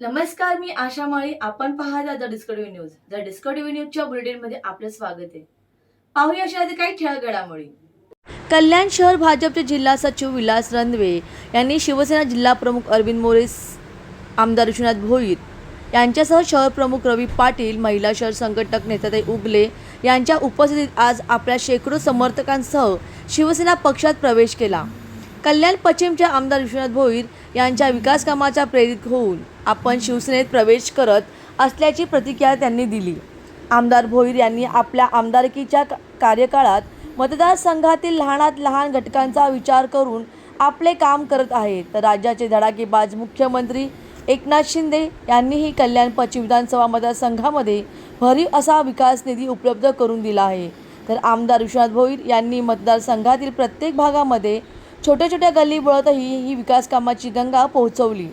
नमस्कार मी आशा माळी. आपण पाहता the Discovery news. The Discovery न्यूजच्या बुलेटिनमध्ये आपलं स्वागत आहे. पाहूया अशा काही ठळक घडामोडी कल्याण शहर भाजपचे जिल्हा सचिव विलास रणवे यांनी शिवसेना जिल्हा प्रमुख अरविंद मोरेस आमदार विश्वनाथ भोईर यांच्यासह शहर प्रमुख रवी पाटील महिला शहर संघटक नेताताई उगले यांच्या उपस्थितीत आज आपल्या शेकडो समर्थकांसह शिवसेना पक्षात प्रवेश केला. कल्याण पश्चिमच्या आमदार विश्वनाथ भोईर यांच्या विकास कामाचा प्रेरित होऊन आपण शिवसेनेत प्रवेश करत असल्याची प्रतिक्रिया त्यांनी दिली. आमदार भोईर यांनी आपल्या आमदारकीच्या का- कार्यकाळात मतदारसंघातील लहानात लहान घटकांचा विचार करून आपले काम करत आहेत. तर राज्याचे धडाकेबाज मुख्यमंत्री एकनाथ शिंदे यांनीही कल्याण पश्चिम विधानसभा मतदारसंघामध्ये भरीव असा विकास निधी उपलब्ध करून दिला आहे. तर आमदार विश्वनाथ भोईर यांनी मतदारसंघातील प्रत्येक भागामध्ये छोट्या छोट्या गल्लीबोळातही ही विकास कामाची गंगा पोहोचवली.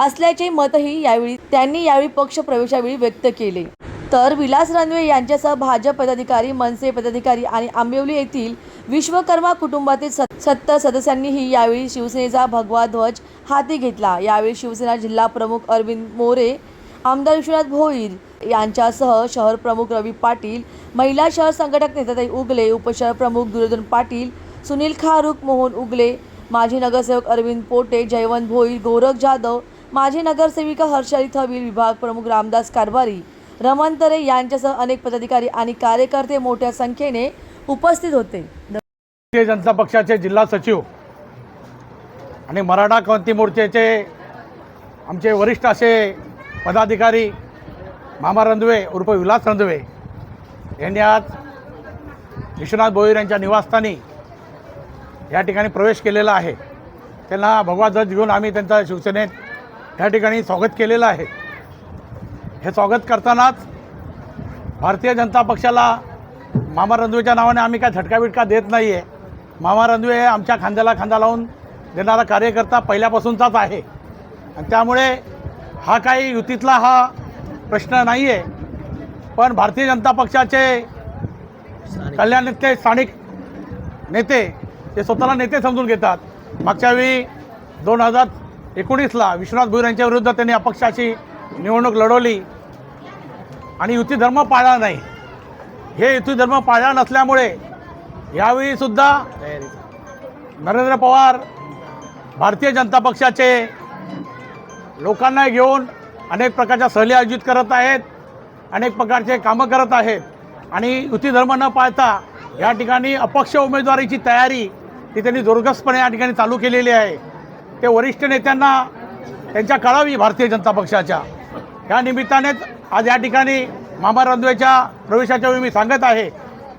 असल्याचे मतही यावेळी त्यांनी यावेळी पक्ष प्रवेशावेळी व्यक्त केले. तर विलास रणवे यांच्यासह भाजप पदाधिकारी मनसे पदाधिकारी आणि आंबिवली येथील विश्वकर्मा कुटुंबातील सत्तर सदस्यांनीही यावेळी शिवसेनेचा भगवा ध्वज हाती घेतला. यावेळी शिवसेना जिल्हा प्रमुख अरविंद मोरे आमदार विश्वनाथ भोईर यांच्यासह शहर प्रमुख रवी पाटील महिला शहर संघटक नेताताई उगले उपशहर प्रमुख दुर्योधन पाटील सुनील खारुक मोहन उगले माजी नगरसेवक अरविंद पोटे जयवंत भोईर गोरख जाधव माजी नगरसेविका हर्षाली थवील विभाग प्रमुख रामदास कारभारी रमंतरे यांच्यासह अनेक पदाधिकारी आणि कार्यकर्ते मोठ्या संख्येने उपस्थित होते. भारतीय जनता पक्षाचे जिल्हा सचिव आणि मराठा क्रांती मोर्चाचे आमचे वरिष्ठ असे पदाधिकारी मामा रंधवे उर्फ विलास रंधवे यांनी आज विश्वनाथ भोईर यांच्या निवासस्थानी या ठिकाणी प्रवेश केलेला आहे. त्यांना भगवा ध्वज घेऊन आम्ही त्यांचा शिवसेनेत या ठिकाणी स्वागत केलेलं आहे. हे स्वागत करतानाच भारतीय जनता पक्षाला मामा रंधवेच्या नावाने आम्ही काय झटका बिटका देत नाही आहे मामा रंधवे हे आमच्या खांद्याला खांदा लावून देणारा कार्यकर्ता पहिल्यापासूनचाच आहे. आणि त्यामुळे हा काही युतीतला हा प्रश्न नाही आहे पण भारतीय जनता पक्षाचे कल्याणातले स्थानिक नेते ते स्वतःला नेते समजून घेतात. मागच्या वेळी दोन हजार एकोणीसला विश्वनाथ भोईर यांच्या विरुद्ध त्यांनी अपक्षाची निवडणूक लढवली. आणि युती धर्म पाळला नाही. हे युती धर्म पाळला नसल्यामुळे यावेळी सुद्धा नरेंद्र पवार भारतीय जनता पक्षाचे लोकांना घेऊन अनेक प्रकारच्या सहली आयोजित करत आहेत अनेक प्रकारचे कामं करत आहेत. आणि युती धर्म न पाळता या ठिकाणी अपक्ष उमेदवारीची तयारी ती त्यांनी जोरगसपणे या ठिकाणी चालू केलेली आहे. ते वरिष्ठ नेत्यांना त्यांच्या कळावी भारतीय जनता पक्षाच्या. या निमित्तानेच आज या ठिकाणी मामा रंधवेच्या प्रवेशाच्या वेळी मी सांगत आहे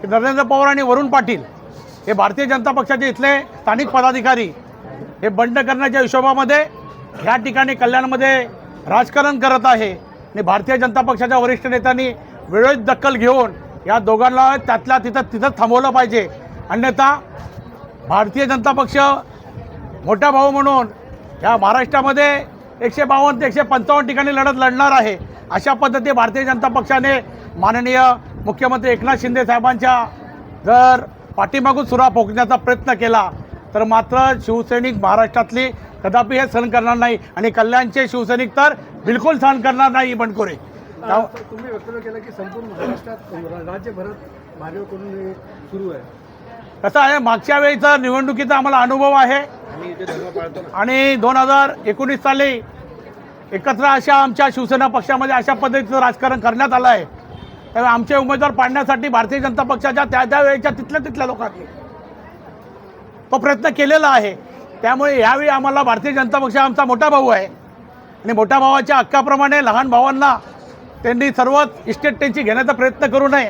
की नरेंद्र पवार आणि वरुण पाटील हे भारतीय जनता पक्षाचे इथले स्थानिक पदाधिकारी हे बंड करण्याच्या हिशोबामध्ये ह्या ठिकाणी कल्याणमध्ये राजकारण करत आहे आणि भारतीय जनता पक्षाच्या वरिष्ठ नेत्यांनी वेळोवेळी दखल घेऊन या दोघांना त्यातल्या तिथं तिथंच थांबवलं पाहिजे. अन्यथा भारतीय जनता पक्ष मोठा भाऊ म्हणून या महाराष्ट्रामध्ये एकशे बावन्न ते एकशे पंचावन्न ठिकाणी लढत लढणार आहे. अशा पद्धती भारतीय जनता पक्षाने माननीय मुख्यमंत्री एकनाथ शिंदे साहेबांच्या जर पाठीमागून सुरा फोकण्याचा प्रयत्न केला तर मात्र शिवसैनिक महाराष्ट्रातली कदापि हे सहन करणार नाही आणि कल्याणचे शिवसैनिक तर बिलकुल सहन करणार नाही बंडखोरे तुम्ही वक्तव्य केलं की संपूर्ण महाराष्ट्रात राज्यभरात भाजप करून सुरू आहे. कसं आहे मागच्या वेळीचा निवडणुकीचा आम्हाला अनुभव आहे. आणि दोन हजार एकोणीस साली एकत्र अशा आमच्या शिवसेना पक्षामध्ये अशा पद्धतीचं राजकारण करण्यात आलं आहे. तर आमचे उमेदवार पाडण्यासाठी भारतीय जनता पक्षाच्या त्या त्या वेळेच्या तिथल्या तिथल्या लोकांनी तो प्रयत्न केलेला आहे. त्यामुळे यावेळी आम्हाला भारतीय जनता पक्ष आमचा मोठा भाऊ आहे. आणि मोठ्या भावाच्या हक्काप्रमाणे लहान भावांना त्यांनी सर्वच इस्टेट त्यांची घेण्याचा प्रयत्न करू नये.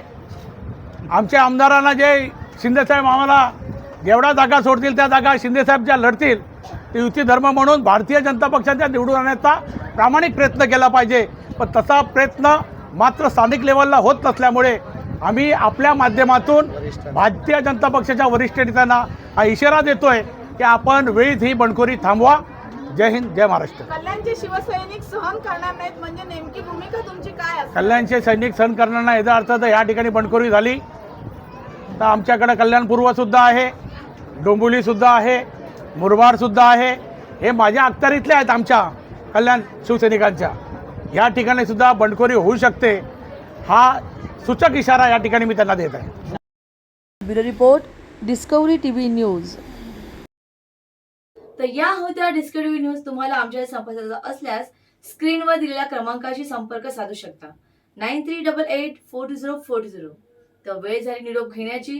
आमच्या आमदारांना जे शिंदेसाहेब आम्हाला जेवढ्या जागा सोडतील त्या जागा शिंदेसाहेब ज्या लढतील ते युती धर्म म्हणून भारतीय जनता पक्षाच्या निवडून आणण्याचा प्रामाणिक प्रयत्न केला पाहिजे. पण तसा प्रयत्न मात्र स्थानिक लेवलला होत नसल्यामुळे आम्ही आपल्या माध्यमातून भारतीय जनता पक्षाच्या वरिष्ठ नेत्यांना हा इशारा देतोय की आपण वेळीच ही बंडखोरी थांबवा. जय हिंद जय महाराष्ट्र. कल्याणचे शिवसैनिक सहन करणार नाहीत म्हणजे नेमकी भूमिका तुमची काय कल्याणचे सैनिक सहन करणार नाही याचा अर्थ तर या ठिकाणी बंडखोरी झाली. तर आमच्याकडे कल्याण पूर्वसुद्धा आहे. डोंबिवलीसुद्धा आहे मुरबाडसुद्धा आहे. हे माझ्या अखत्यारीतले आहेत आमच्या कल्याण शिवसैनिकांच्या. या ठिकाणी सुद्धा बंडखोरी होऊ शकते. हा सूचक इशारा या ठिकाणी मी त्यांना देत आहे. Bureau report Discovery TV news. तर या होत्या डिस्कवरी न्यूज तुम्हाला आमच्या संपर्काचा असल्यास स्क्रीनवर दिलेल्या क्रमांकाशी संपर्क साधू शकता. Nine three double eight four two zero four two zero. तर वेळ झाली निरोप घेण्याची.